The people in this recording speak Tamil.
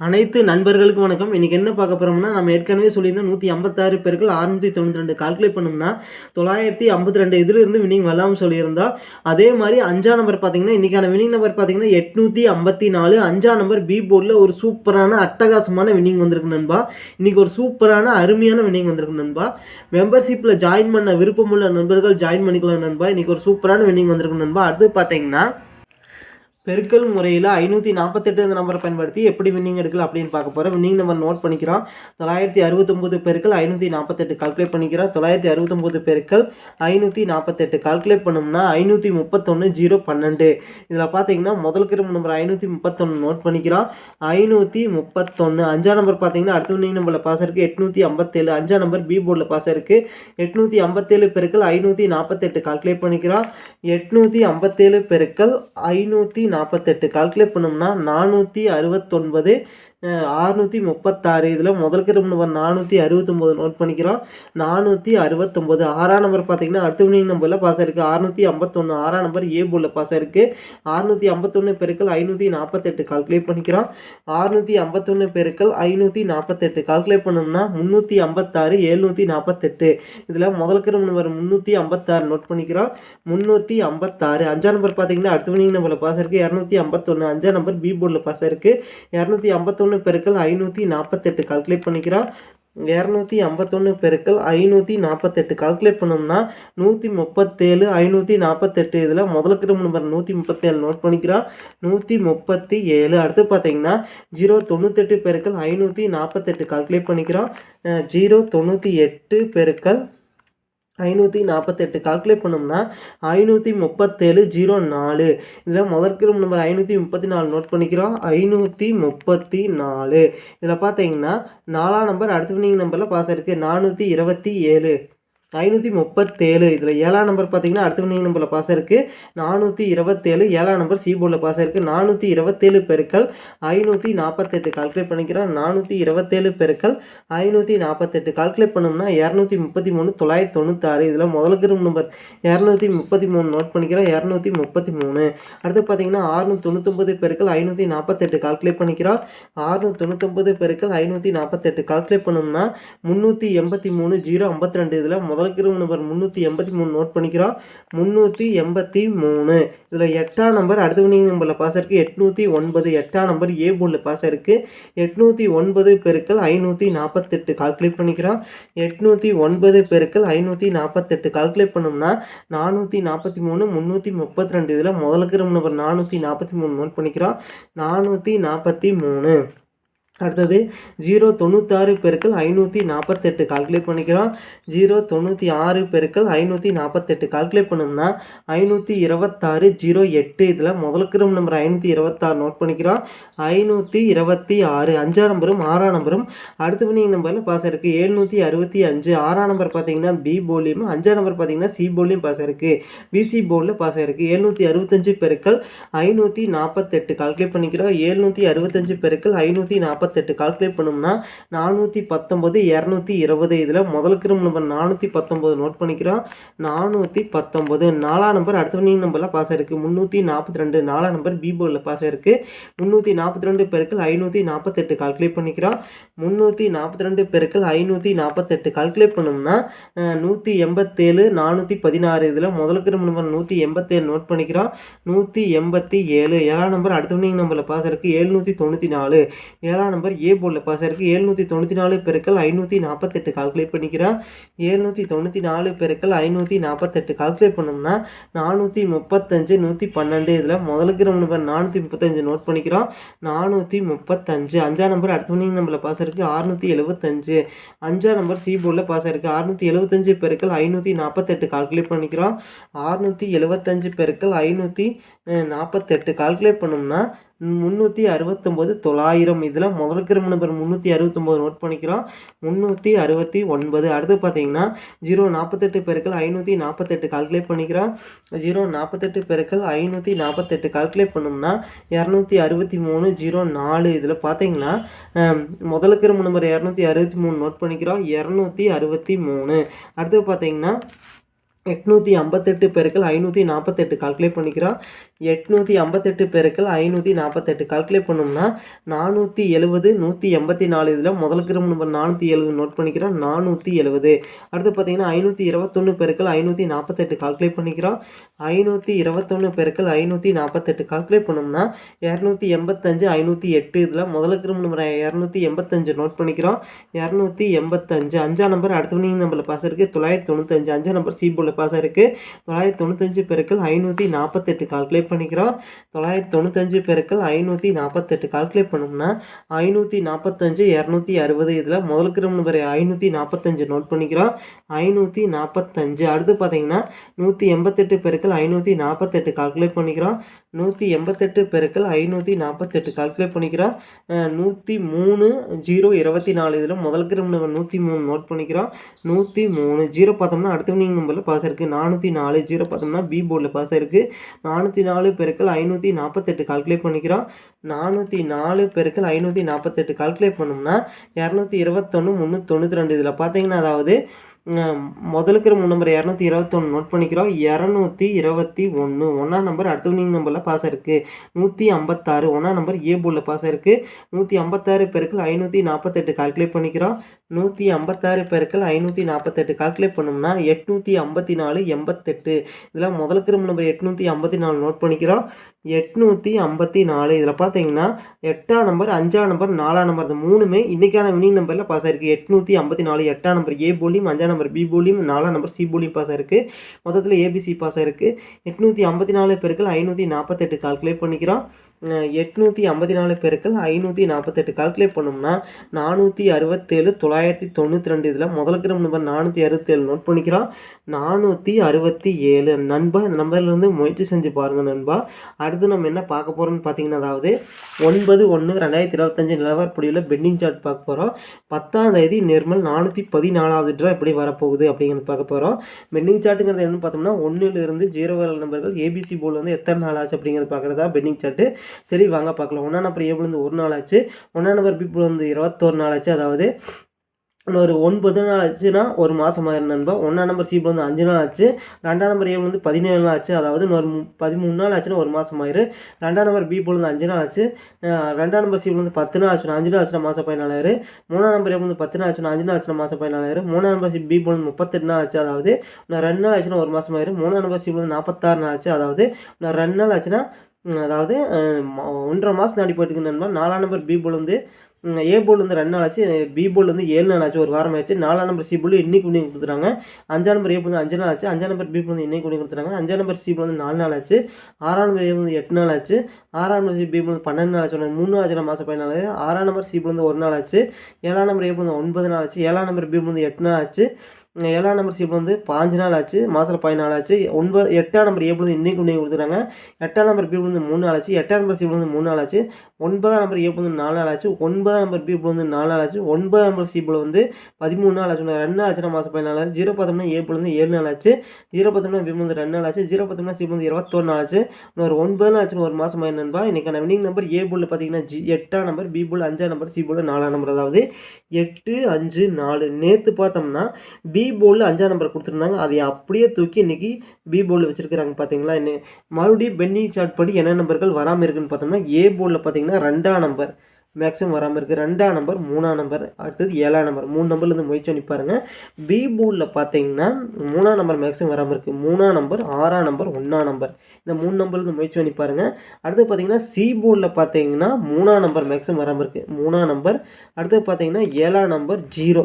அனைத்து நண்பர்களுக்கும் வணக்கம். இன்றைக்கி என்ன பார்க்க போகிறோம்னா நம்ம ஏற்கனவே சொல்லியிருந்தோம் நூற்றி ஐம்பத்தாறு பேருக்கு அறுநூற்றி தொண்ணூற்றி ரெண்டு கால்குலேட் பண்ணோம்னா தொள்ளாயிரத்தி ஐம்பத்தி ரெண்டு இதிலிருந்து வினிங் வரலாம்னு சொல்லியிருந்தோம் அதே மாதிரி அஞ்சாம் நம்பர் பார்த்தீங்கன்னா இன்றைக்கான வினிங் நம்பர் பார்த்தீங்கன்னா எட்நூற்றி ஐம்பத்தி நாலு அஞ்சாம் நம்பர் பி போர்டில் ஒரு சூப்பரான அட்டகாசமான வினிங் வந்திருக்கு நண்பா. இன்றைக்கி ஒரு சூப்பரான அருமையான வினிங் வந்திருக்கு நண்பா. மெம்பர்ஷிப்பில் ஜாயின் பண்ண விருப்பமுள்ள நண்பர்கள் ஜாயின் பண்ணிக்கலாம் நண்பா. இன்றைக்கி ஒரு சூப்பரான வினிங் வந்திருக்கு நண்பா. அடுத்து பார்த்தீங்கன்னா பெருக்கல் முறையில் ஐநூற்றி நாற்பத்தெட்டு இந்த நம்பரை பயன்படுத்தி எப்படி வின்னிங் எடுக்கலாம் அப்படின்னு பார்க்க போகிறோம் வின்னிங் நம்பர் நோட் பண்ணிக்கிறோம். தொள்ளாயிரத்தி அறுபத்தொம்போது பெருக்கள் ஐநூற்றி நாற்பத்தெட்டு கால்குலேட் பண்ணிக்கிறோம். தொள்ளாயிரத்தி அறுபத்தொம்போது பெருக்கள் ஐநூற்றி நாற்பத்தெட்டு கால்குலேட் பண்ணோம்னா ஐநூற்றி முப்பத்தொன்று ஜீரோ பன்னெண்டு. இதில் பார்த்தீங்கன்னா முதல் கிரும்பு நம்பர் ஐநூற்றி முப்பத்தொன்று நோட் பண்ணிக்கிறோம். ஐநூற்றி முப்பத்தொன்று அஞ்சாம் நம்பர் பார்த்தீங்கன்னா அடுத்த வின்னிங் நம்பரில் பாஸ் இருக்குது எட்நூற்றி ஐம்பத்தேழு. அஞ்சாம் நம்பர் பி போர்டில் பாஸ் இருக்குது எட்நூற்றி ஐம்பத்தேழு பெருக்கள் ஐநூற்றி நாற்பத்தெட்டு கால்குலேட் பண்ணிக்கிறோம். எட்நூற்றி ஐம்பத்தேழு பெருக்கள் ஐநூற்றி நாற்பத்தெட்டு. கால்குலேட் பண்ணோம்னா நானூற்றி அறுபத்தொன்பது அறுநூற்றி முப்பத்தாறு. இதில் முதல் கிரம் நம்பர் நானூற்றி அறுபத்தொம்போது நோட் பண்ணிக்கிறோம். நானூற்றி அறுபத்தொம்போது. ஆறாம் நம்பர் பார்த்தீங்கன்னா அடுத்த வினிங் நம்பரில் பாஸ் இருக்குது அறுநூற்றி ஐம்பத்தொன்று ஆறாம் நம்பர் ஏ போலில் பாஸ் இருக்குது அறுநூற்றி ஐம்பத்தொன்று பெருக்கள் ஐநூற்றி நாற்பத்தெட்டு கால்குலேட் பண்ணிக்கிறோம். அறுநூற்றி ஐம்பத்தொன்று பெருக்கள் ஐநூற்றி நாற்பத்தெட்டு கால்குலேட் பண்ணோம்னா முந்நூற்றி ஐம்பத்தாறு எழுநூற்றி நாற்பத்தெட்டு இதில் முதல் கிரம் நம்பர் முந்நூற்றி ஐம்பத்தாறு நோட் பண்ணிக்கிறோம். முந்நூற்றி ஐம்பத்தாறு. அஞ்சாம் நம்பர் பார்த்தீங்கன்னா அடுத்த வினிங் நம்பரில் பாஸ் இருக்குது இரநூத்தி ஐம்பத்தொன்று அஞ்சாம் நம்பர் பி போர்டில் பாஸ் இருக்குது இரநூத்தி ஐம்பத்தொன்று பெருக்கள் ஐநூற்றி நாற்பத்தெட்டு கால்குலேட் பண்ணிக்கிறோம் இரநூத்தி ஐம்பத்தொன்று பெருக்கள் ஐநூற்றி நாற்பத்தெட்டு கால்குலேட் பண்ணோம்னா நூற்றி முப்பத்தேழு ஐநூற்றி நாற்பத்தெட்டு இதில் முதல் கிரம் நம்பர் நூற்றி முப்பத்தேழு நோட் பண்ணிக்கிறோம் நூற்றி முப்பத்தி ஏழு அடுத்து பார்த்தீங்கன்னா ஜீரோ தொண்ணூத்தெட்டு பெருக்கள் ஐநூற்றி நாற்பத்தெட்டு கால்குலேட் பண்ணிக்கிறோம் ஜீரோ தொண்ணூற்றி எட்டு பெருக்கள் ஐநூற்றி நாற்பத்தெட்டு கால்குலேட் பண்ணோம்னா ஐநூற்றி முப்பத்தேழு ஜீரோ நாலு. இதில் முதற்கிற நம்பர் ஐநூற்றி முப்பத்தி நாலு நோட் பண்ணிக்கிறோம். ஐநூற்றி முப்பத்தி நாலு. இதில் பார்த்தீங்கன்னா நாலாம் நம்பர் அடுத்த வினிங் நம்பரில் பாஸ் இருக்குது நானூற்றி இருபத்தி ஏழு. ஐநூற்றி முப்பத்தேழு. இதில் ஏழாம் நம்பர் பார்த்தீங்கன்னா அடுத்த வினிங் நம்பரில் பாஸ் இருக்குது நானூற்றி இருபத்தேழு ஏழாம் நம்பர் சி போர்டில் பாஸ் இருக்குது நானூற்றி இருபத்தேழு பெருக்கள் ஐநூற்றி நாற்பத்தெட்டு கால்குலேட் பண்ணிக்கிறோம் நானூற்றி இருபத்தேழு பெருக்கள் ஐநூற்றி நாற்பத்தெட்டு கால்குலேட் பண்ணோம்னா இரநூத்தி முப்பத்தி மூணு தொள்ளாயிரத்தி தொண்ணூத்தாறு. இதில் முதல் கிரும் நம்பர் இரநூத்தி முப்பத்தி மூணு நோட் பண்ணிக்கிறோம் இரநூத்தி முப்பத்தி மூணு. அடுத்து பார்த்தீங்கன்னா ஆறுநூற்றி தொண்ணூத்தொம்பது பெருக்கள் ஐநூற்றி நாற்பத்தெட்டு கால்குலேட் பண்ணிக்கிறோம். ஆறுநூற்றி தொண்ணூத்தொம்பது பெருக்கள் ஐநூற்றி நாற்பத்தெட்டு கால்குலேட் பண்ணோம்னா முந்நூற்றி எண்பத்தி மூணு ஜீரோ ஐம்பத்தி ரெண்டு. இதில் முதல் கிரும நம்பர் முந்நூற்றி எண்பத்தி மூணு நோட் பண்ணிக்கிறோம். முந்நூற்றி எண்பத்தி மூணு. இதில் எட்டாம் நம்பர் அடுத்த வினிங் நம்பரில் பாஸ் இருக்குது எட்நூற்றி ஒன்பது. எட்டாம் நம்பர் ஏ போர்டில் பாஸ் இருக்குது எட்நூற்றி ஒன்பது பெருக்கள் ஐநூற்றி நாற்பத்தெட்டு கால்குலேட் பண்ணிக்கிறோம். எட்நூற்றி ஒன்பது பெருக்கள் ஐநூற்றி நாற்பத்தெட்டு கால்குலேட் பண்ணோம்னா நானூற்றி நாற்பத்தி மூணு முந்நூற்றி முப்பத்தி ரெண்டு. இதில் முதல் கிரும நம்பர் நானூற்றி நாற்பத்தி மூணு நோட் பண்ணிக்கிறோம். நானூற்றி நாற்பத்தி மூணு. அடுத்தது ஜீரோ தொண்ணூத்தாறு பெருக்கள் ஐநூற்றி நாற்பத்தெட்டு கால்குலேட் பண்ணிக்கிறோம். ஜீரோ தொண்ணூற்றி ஆறு பெருக்கள் ஐநூற்றி நாற்பத்தெட்டு கால்குலேட் பண்ணோம்னா ஐநூற்றி இருபத்தாறு ஜீரோ எட்டு. இதில் முதல்கிறம் நம்பர் ஐநூற்றி இருபத்தாறு நோட் பண்ணிக்கிறோம். ஐநூற்றி இருபத்தி ஆறு அஞ்சாம் நம்பரும் ஆறாம் நம்பரும் அடுத்த வினிங் நம்பரில் பாஸ் இருக்குது ஏழ்நூற்றி அறுபத்தி அஞ்சு ஆறாம் நம்பர் பார்த்தீங்கன்னா பி போலியும் அஞ்சாம் நம்பர் பார்த்தீங்கன்னா சி போலியும் பாஸ் இருக்குது பிசி போர்டில் பாஸ் ஆகிருக்கு ஏழ்நூற்றி அறுபத்தஞ்சு பெருக்கள் ஐநூற்றி நாற்பத்தெட்டு கால்குலேட் பண்ணிக்கிறோம். ஏழ்நூற்றி அறுபத்தஞ்சு பெருக்கள் ஐநூற்றி நாற்பத்தி நாற்பத்தெட்டு கால்குலேட் பண்ணோம்னா நானூற்றி பத்தொம்பது இரநூத்தி இருபது இதில் முதல் கிரும் நம்பர் நானூற்றி பத்தொம்பது நோட் பண்ணிக்கிறோம். நானூற்றி பத்தொம்பது நாலாம் நம்பர் அடுத்த வினிங் நம்பரில் பாஸ் ஆயிருக்கு. முந்நூற்றி நாற்பத்தி ரெண்டு நாலாம் நம்பர் பி போர்டில் பாஸ் ஆயிருக்கு. முந்நூற்றி நாற்பத்தி ரெண்டு பெருக்கள் ஐநூற்றி நாற்பத்தெட்டு கால்குலேட் பண்ணிக்கிறோம். முந்நூற்றி நாற்பத்தி ரெண்டு பெருக்கள் ஐநூற்றி நாற்பத்தெட்டு கால்குலேட் பண்ணோம்னா நூற்றி எண்பத்தேழு நானூற்றி பதினாறு இதில் முதல் கிரும் நம்பர் நூற்றி எண்பத்தேழு நோட் பண்ணிக்கிறோம். நூற்றி எண்பத்தி ஏழு ஏழாம் நம்பர் அடுத்த வினிங் நம்பரில் பாஸ் ஆயிருக்கு. எழுநூற்றி தொண்ணூற்றி நாலு ஏழாம் நம்பர் ஏ போர்டில் பாஸ் ஆயிருக்கு எழுநூற்றி தொண்ணூற்றி நாலு பெருக்கள் ஐநூற்றி நாற்பத்தெட்டு கால்குலேட் பண்ணிக்கிறோம் எழுநூற்றி தொண்ணூற்றி நாலு பெருக்கள் ஐநூற்றி நாற்பத்தெட்டு கால்குலேட் பண்ணோம்னா நானூற்றி முப்பத்தஞ்சு நூற்றி பன்னெண்டு இதில் முதலுக்கு நம்பர் நானூற்றி முப்பத்தஞ்சு நோட் பண்ணிக்கிறோம். நானூற்றி முப்பத்தஞ்சு அஞ்சாம் நம்பர் அடுத்த மணி நம்பரில் பாஸ் ஆயிருக்கு அறுநூற்றி எழுபத்தஞ்சு அஞ்சாம் நம்பர் சி போர்டில் பாஸ் ஆயிருக்கு அறுநூற்றி எழுபத்தஞ்சு பெருக்கள் ஐநூற்றி நாற்பத்தெட்டு கால்குலேட் பண்ணிக்கிறோம். அறுநூற்றி எழுபத்தஞ்சு பெருக்கள் ஐநூற்றி நாற்பத்தெட்டு கால்குலேட் பண்ணோம்னா முந்நூற்றி அறுபத்தொம்போது தொள்ளாயிரம். இதில் முதல் கிரம நம்பர் முந்நூற்றி அறுபத்தொம்போது நோட் பண்ணிக்கிறோம். முந்நூற்றி அறுபத்தி ஒன்பது. அடுத்து பார்த்தீங்கன்னா ஜீரோ நாற்பத்தெட்டு பெருக்கள் ஐநூற்றி நாற்பத்தெட்டு கால்குலேட் பண்ணிக்கிறோம். ஜீரோ நாற்பத்தெட்டு பெருக்கள் ஐநூற்றி நாற்பத்தெட்டு கால்குலேட் பண்ணோம்னா இரநூத்தி அறுபத்தி மூணு ஜீரோ நாலு. இதில் பார்த்தீங்கன்னா முதல் கிரம நம்பர் இரநூத்தி அறுபத்தி மூணு நோட் பண்ணிக்கிறோம். இரநூத்தி அறுபத்தி மூணு. அடுத்து பார்த்தீங்கன்னா எட்நூற்றி ஐம்பத்தெட்டு பெருக்கள் ஐநூற்றி நாற்பத்தெட்டு கால்குலேட் பண்ணிக்கிறோம். எட்நூற்றி ஐம்பத்தெட்டு பெருக்கள் ஐநூற்றி நாற்பத்தெட்டு கால்குலேட் பண்ணோம்னா நானூற்றி எழுபது நூற்றி எண்பத்தி நாலு இதில் முதல் கிரம் நம்பர் நானூற்றி எழுபது நோட் பண்ணிக்கிறோம். நானூற்றி எழுபது அடுத்து பார்த்தீங்கன்னா ஐநூற்றி இருபத்தொன்று பெருக்கள் ஐநூற்றி நாற்பத்தெட்டு கால்குலேட் பண்ணிக்கிறோம். ஐநூற்றி இருபத்தொன்று பெருக்கள் ஐநூற்றி நாற்பத்தெட்டு கால்குலேட் பண்ணோம்னா இரநூத்தி எண்பத்தஞ்சு ஐநூற்றி எட்டு இதில் முதல் கிரம் நம்பர் இரநூத்தி எண்பத்தஞ்சு நோட் பண்ணிக்கிறோம். இரநூத்தி எண்பத்தஞ்சு அஞ்சாம் நம்பர் அடுத்த வினிங் நம்பரில் பாஸ் இருக்குது தொள்ளாயிரத்தி தொண்ணூத்தஞ்சு அஞ்சாம் நம்பர் சி போர்டில் பாஸ் இருக்குது தொள்ளாயிரத்தி தொண்ணூத்தஞ்சு பெருக்கள் ஐநூற்றி நாற்பத்தெட்டு கால்குலேட் பண்ணிக்கிறோம். தொள்ளாயிரத்தி தொண்ணூத்தஞ்சு பெருக்கள் ஐநூற்றி நாற்பத்தெட்டு கால்குலேட் பண்ணோம்னா ஐநூற்றி நாற்பத்தஞ்சு இரநூத்தி அறுபது இதில் முதல் கிராம் நம்பர் ஐநூற்றி நாற்பத்தஞ்சு நோட் பண்ணிக்கிறோம். ஐநூற்றி நாற்பத்தஞ்சு அடுத்து பார்த்தீங்கன்னா நூற்றி எண்பத்தெட்டு பெருக்கள் ஐநூற்றி நாற்பத்தெட்டு கால்குலேட் பண்ணிக்கிறோம். நூற்றி எண்பத்தெட்டு பெருக்கள் ஐநூற்றி நாற்பத்தெட்டு. கால்குலேட் பண்ணிக்கிறோம். நூற்றி மூணு ஜீரோ இருபத்தி நாலு. இதில் முதல் கிரம் நம்ம நூற்றி மூணு நோட் பண்ணிக்கிறோம். நூற்றி மூணு ஜீரோ பார்த்தோம்னா அடுத்த வினிங் நம்பரில் பாஸ் இருக்குது நானூற்றி நாலு ஜீரோ பார்த்தோம்னா பி போர்டில் பாஸ் இருக்குது நானூற்றி நாலு பெருக்கள் ஐநூற்றி நாற்பத்தெட்டு. கால்குலேட் பண்ணிக்கிறோம். நானூற்றி நாலு பெருக்கள் ஐநூற்றி நாற்பத்தெட்டு. கால்குலேட் பண்ணோம்னா இரநூத்தி இருபத்தொன்று முந்நூற்றி தொண்ணூற்றி ரெண்டு. இதில் பார்த்தீங்கன்னா அதாவது முதலுக்கு மூணு நம்பர் இரநூத்தி இருபத்தொன்று நோட் பண்ணிக்கிறோம். இரநூத்தி இருபத்தி ஒன்று ஒன்றாம் நம்பர் அடுத்த வினிங் நம்பரில் பாஸ் இருக்குது நூற்றி ஐம்பத்தாறு. ஒன்றாம் நம்பர் ஏ போர்டில் பாஸ் இருக்குது நூற்றி ஐம்பத்தாறு பெருக்கள் ஐநூற்றி நாற்பத்தெட்டு கால்குலேட் பண்ணிக்கிறோம். நூற்றி ஐம்பத்தாறு பெருக்கள் ஐநூற்றி நாற்பத்தெட்டு கால்குலேட் பண்ணோம்னா எட்நூற்றி ஐம்பத்தி நாலு எண்பத்தெட்டு. இதில் முதலுக்கு நம்பர் எட்நூற்றி ஐம்பத்தி நாலு நோட் பண்ணிக்கிறோம். எட்நூற்றி ஐம்பத்தி நாலு. இதில் பார்த்தீங்கன்னா எட்டாம் நம்பர் அஞ்சாம் நம்பர் நாலாம் நம்பர் இந்த மூணுமே இன்றைக்கான வினிங் நம்பரில் பாஸ் ஆயிருக்கு. எட்நூற்றி ஐம்பத்தி நாலு எட்டாம் நம்பர் ஏ போலியும் அஞ்சாம் நம்பர் பி போலியும் நாலாம் நம்பர் சி போலியும் பாஸ் ஆயிருக்கு. மொத்தத்தில் ஏபிசி பாஸ் ஆயிருக்கு. எட்நூற்றி ஐம்பத்தி நாலு பேருக்கள் ஐநூற்றி நாற்பத்தெட்டு கால்குலேட் பண்ணிக்கிறோம். எட்நூற்றி ஐம்பத்தி நாலு பேருக்கள் ஐநூற்றி நாற்பத்தெட்டு கால்குலேட் பண்ணோம்னா நானூற்றி அறுபத்தேழு தொள்ளாயிரத்தி தொண்ணூற்றி ரெண்டு. இதில் முதல் கிராம் நம்பர் நானூற்றி அறுபத்தேழு நோட் பண்ணிக்கிறோம். நானூற்றி அறுபத்தி ஏழு. நண்பா இந்த நம்பர்லேருந்து முயற்சி செஞ்சு பாருங்கள் நண்பா. அடுத்து நம்ம என்ன பார்க்க போகிறோம்னு பார்த்தீங்கன்னா அதாவது ஒன்பது ஒன்று ரெண்டாயிரத்தி இருபத்தஞ்சு நிலவரப்படியில் பெண்டிங் சார்ட் பார்க்க போகிறோம் பத்தாம் தேதி நிர்மல் நானூற்றி பதினாலாவது ட்ரா எப்படி வரப்போகுது அப்படிங்கிறது பார்க்க போகிறோம் பெண்டிங் சார்ட்டுங்கிறது என்னன்னு பார்த்தோம்னா ஒன்றிலிருந்து ஜீரோ வர நம்பர்கள் ஏபிசி போல் வந்து எத்தனை நாள் ஆச்சு அப்படிங்கிறது பார்க்குறதா பெண்டிங் சார்ட்டு. சரி வாங்க பார்க்கலாம். ஒன்றா நம்பர் ஏபிலேருந்து ஒரு நாள் ஆச்சு. ஒன்றா நம்பர் பிபிள் வந்து இருபத்தோரு நாள் ஆச்சு. அதாவது ஒரு ஒன்பது நாள் ஆச்சுன்னா ஒரு மாதம் ஆயிரம் நண்பா? ஒன்றாம் நம்பர் சீப்பில் வந்து அஞ்சு நாள் ஆச்சு. ரெண்டாம் நம்பர் ஏபிள் வந்து பதினேழு நாள் ஆச்சு. அதாவது ஒரு பதிமூணு நாள் ஆச்சுன்னா ஒரு மாதம் ஆயிரு ரெண்டாம் நம்பர் பி வந்து அஞ்சு நாள் ஆச்சு. ரெண்டாம் நம்பர் சீப்பில் வந்து பத்து நாள் ஆச்சுன்னா அஞ்சு நாள் ஆச்சுன்னா மாதம் பதினாலாயிரு மூணாம் நம்பர் ஏபிள் வந்து பத்து நாள் ஆச்சுன்னா அஞ்சு நாள் ஆச்சுன்னா மாதம் பதினாலாயிரு மூணாம் நம்பர் சி பி வந்து முப்பத்தெட்டு நாள் ஆச்சு. அதாவது நான் ரெண்டு நாள் ஆச்சுன்னா ஒரு மாதம் ஆயிரு மூணாம் நம்பர் சீப்பில் வந்து நாற்பத்தாறு நாள் ஆச்சு. அதாவது நான் ரெண்டு நாள் ஆச்சுன்னா அதாவது ஒன்றரை மாதம் தாண்டி போயிட்டு நண்பா. நாலாம் நம்பர் பி போல் வந்து ஏ போல் வந்து ரெண்டு நாள் ஆச்சு பி போல் வந்து ஏழு நாள் ஆச்சு ஒரு வாரம் ஆச்சு நாலாம் நம்பர் சி போல் இன்னைக்கு பண்ணி கொடுத்துறாங்க அஞ்சாம் நம்பர் ஏ வந்து அஞ்சு நாள் ஆச்சு அஞ்சாம் நம்பர் பி வந்து இன்னைக்கு பண்ணி கொடுத்துறாங்க அஞ்சாம் நம்பர் சி வந்து நாலு நாள் ஆச்சு ஆறாம் நம்பர் ஏ வந்து எட்டு நாள் ஆச்சு ஆறாம் நம்பர் சி பி வந்து பன்னெண்டு நாள் ஆச்சு மூணு நாள் ஆச்சு மாதம் பதினாலு ஆறாம் நம்பர் சி வந்து ஒரு நாள் ஆச்சு ஏழாம் நம்பர் ஏ வந்து ஒன்பது நாள் ஆச்சு ஏழாம் நம்பர் பி வந்து எட்டு நாள் ஆச்சு ஏழாம் நம்பர் சீப் வந்து பாஞ்சு நாள் ஆச்சு மாதத்தில் பதினாலு ஆச்சு. ஒன்பது எட்டாம் நம்பர் ஏ வந்து இன்றைக்கு இன்னைக்கு கொடுத்துறாங்க எட்டாம் நம்பர் பி வந்து மூணு நாள் ஆச்சு. எட்டாம் நம்பர் சி வந்து மூணு நாள் ஆச்சு. ஒன்பதாம் நம்பர் ஏ வந்து நாலு நாள் ஆச்சு. ஒன்பதாம் நம்பர் பி வந்து நாலு நாள் ஆச்சு. ஒன்பதாம் நம்பர் சி வந்து பதிமூணு நாள் ஆச்சு. ரெண்டு நாள் ஆச்சுன்னா மாதம் பதினாலு ஆச்சு. ஜீரோ பார்த்தோம்னா ஏ வந்து ஏழு நாள் ஆச்சு. ஜீரோ பார்த்தோம்னா பி வந்து ரெண்டு நாள் ஆச்சு. ஜீரோ பார்த்தோம்னா சி வந்து இருபத்தொன்னு நாள் ஆச்சு. இன்னொரு ஒன்பது நாள் ஆச்சு ஒரு மாதம் நண்பா. இன்றைக்கான வினிங் நம்பர் ஏ புல் பார்த்தீங்கன்னா ஜி எட்டாம் நம்பர் பி புல் அஞ்சாம் நம்பர் சி புல் நாலாம் நம்பர் அதாவது எட்டு அஞ்சு நாலு. நேற்று பார்த்தோம்னா பி போல் அஞ்சாம் நம்பர் கொடுத்துருந்தாங்க. அதை அப்படியே தூக்கி இன்றைக்கி பி போர்டில் வச்சுருக்கிறாங்க பார்த்தீங்களா என்ன மறுபடியும் பென்னி சார்ட் படி என்ன நம்பர்கள் வராமல் இருக்குன்னு பார்த்தோம்னா ஏ போர்டில் பார்த்தீங்கன்னா ரெண்டாம் நம்பர் மேக்ஸிமம் வராமல் இருக்குது ரெண்டாம் நம்பர் மூணாம் நம்பர் அடுத்தது ஏழாம் நம்பர் மூணு நம்பர்லேருந்து முயற்சி பண்ணி பாருங்கள் பி போர்டில் பார்த்தீங்கன்னா மூணாம் நம்பர் மேக்ஸிமம் வராமல் இருக்குது மூணாம் நம்பர் ஆறாம் நம்பர் ஒன்றாம் நம்பர் இந்த மூணு நம்பர்லேருந்து முயற்சி பண்ணி பாருங்கள் அடுத்து பார்த்தீங்கன்னா சி போர்டில் பார்த்தீங்கன்னா மூணாம் நம்பர் மேக்ஸிமம் வராமல் இருக்குது மூணாம் நம்பர் அடுத்து பார்த்தீங்கன்னா ஏழாம் நம்பர் ஜீரோ